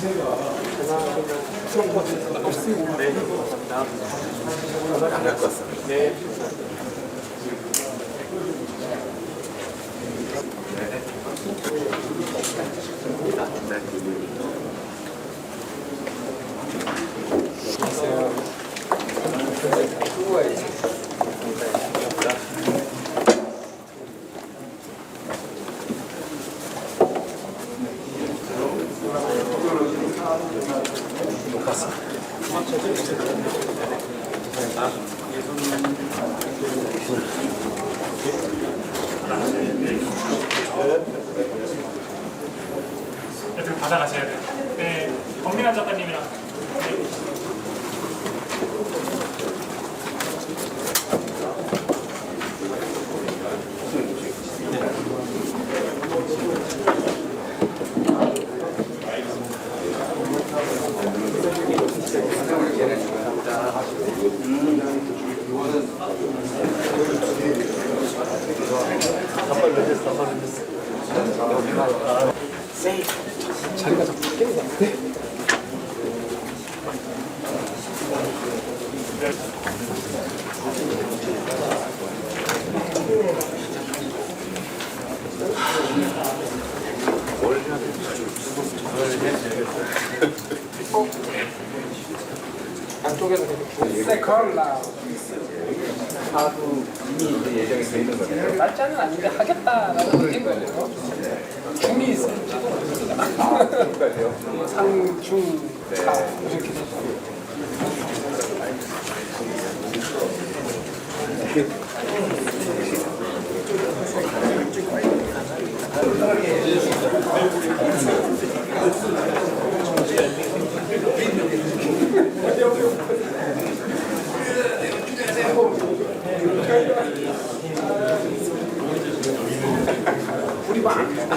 기세가 그런 것은 없으니 네, 감사합니다. 안갈 것 같습니다. 네. 네. 네. 이렇게 받아가셔야 돼요. 네, 권민환 작가님이랑 자리가 자꾸 바뀌는 것 같아. 안쪽에서 계속 세 컬러. 다도 이미 이제 날짜는 아닌데 하겠다라는 얘기인 거예요. 중이 있을지. 상, 중, 차 이렇게 되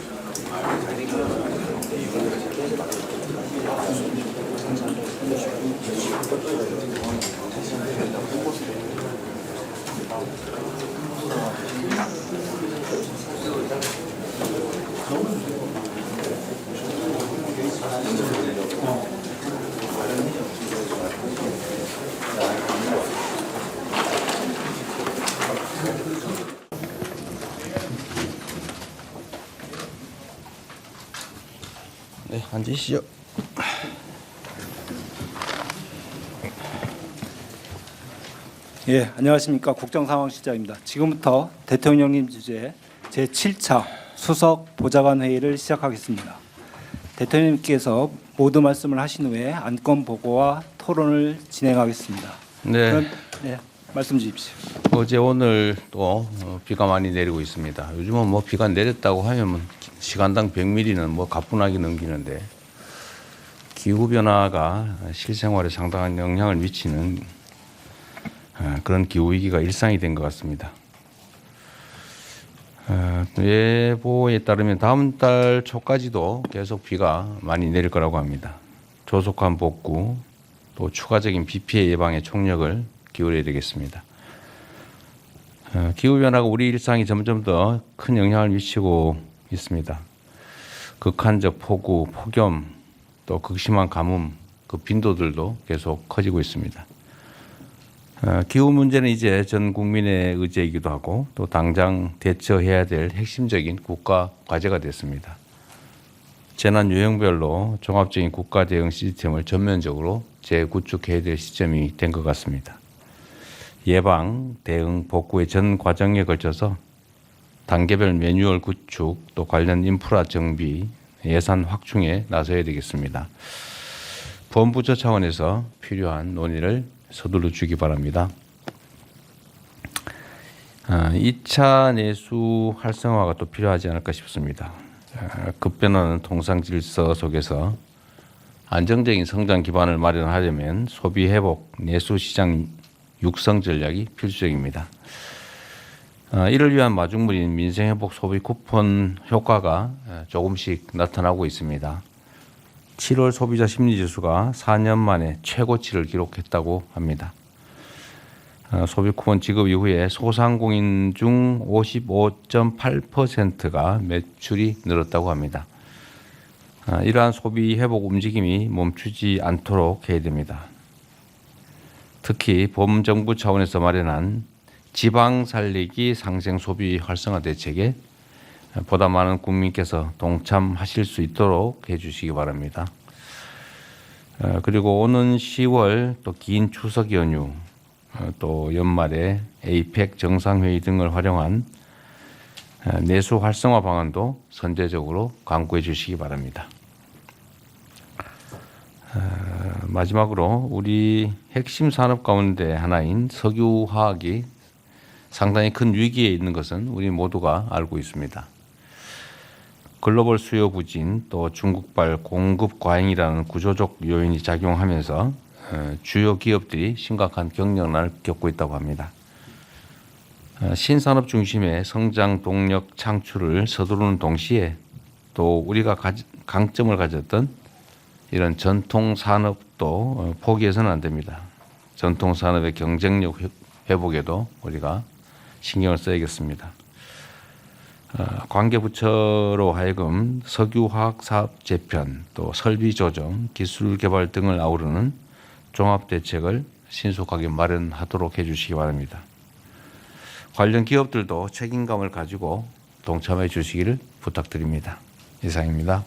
죠. 네, 앉으시죠. 예, 안녕하십니까. 국정상황실장입니다. 지금부터 대통령님 주재 제 7차 수석 보좌관 회의를 시작하겠습니다. 대통령님께서 모두 말씀을 하신 후에 안건 보고와 토론을 진행하겠습니다. 네, 그럼, 네, 말씀 주십시오. 어제 오늘 또 어, 비가 많이 내리고 있습니다. 요즘은 뭐 비가 내렸다고 하면 뭐 시간당 100mm는 뭐 가뿐하게 넘기는데 기후 변화가 실생활에 상당한 영향을 미치는 어, 그런 기후 위기가 일상이 된 것 같습니다. 어, 예보에 따르면 다음 달 초까지도 계속 비가 많이 내릴 거라고 합니다. 조속한 복구 또 추가적인 비 피해 예방에 총력을 기울여야 되겠습니다. 어, 기후 변화가 우리 일상이 점점 더 큰 영향을 미치고 있습니다. 극한적 폭우, 폭염, 또 극심한 가뭄, 그 빈도들도 계속 커지고 있습니다. 어, 기후 문제는 이제 전 국민의 의제이기도 하고 또 당장 대처해야 될 핵심적인 국가 과제가 됐습니다. 재난 유형별로 종합적인 국가 대응 시스템을 전면적으로 재구축해야 될 시점이 된 것 같습니다. 예방, 대응, 복구의 전 과정에 걸쳐서 단계별 매뉴얼 구축 또 관련 인프라 정비, 예산 확충에 나서야 되겠습니다. 본부처 차원에서 필요한 논의를 서둘러 주기 바랍니다. 아, 2차 내수 활성화가 또 필요하지 않을까 싶습니다. 아, 급변하는 통상 질서 속에서 안정적인 성장 기반을 마련하려면 소비 회복, 내수 시장 육성 전략이 필수적입니다. 아, 이를 위한 마중물인 민생 회복 소비 쿠폰 효과가 아, 조금씩 나타나고 있습니다. 7월 소비자 심리 지수가 4년 만에 최고치를 기록했다고 합니다. 어, 소비 쿠폰 지급 이후에 소상공인 중 55.8%가 매출이 늘었다고 합니다. 아, 이러한 소비 회복 움직임이 멈추지 않도록 해야 됩니다. 특히 범정부 차원에서 마련한 지방 살리기 상생 소비 활성화 대책에 보다 많은 국민께서 동참하실 수 있도록 해주시기 바랍니다. 어, 그리고 오는 10월 또 긴 추석 연휴 어, 또 연말에 에이펙 정상회의 등을 활용한 어, 내수 활성화 방안도 선제적으로 강구해 주시기 바랍니다. 어, 마지막으로 우리 핵심 산업 가운데 하나인 석유화학이 상당히 큰 위기에 있는 것은 우리 모두가 알고 있습니다. 글로벌 수요 부진 또 중국발 공급 과잉이라는 구조적 요인이 작용하면서 어, 주요 기업들이 심각한 경영난을 겪고 있다고 합니다. 어, 신산업 중심의 성장 동력 창출을 서두르는 동시에 또 우리가 강점을 가졌던 이런 전통 산업도 어, 포기해서는 안 됩니다. 전통 산업의 경쟁력 회- 회복에도 우리가 신경을 써야겠습니다. 어, 관계부처로 하여금 석유화학 사업 재편, 또 설비 조정, 기술 개발 등을 아우르는 종합 대책을 신속하게 마련하도록 해주시기 바랍니다. 관련 기업들도 책임감을 가지고 동참해 주시기를 부탁드립니다. 이상입니다.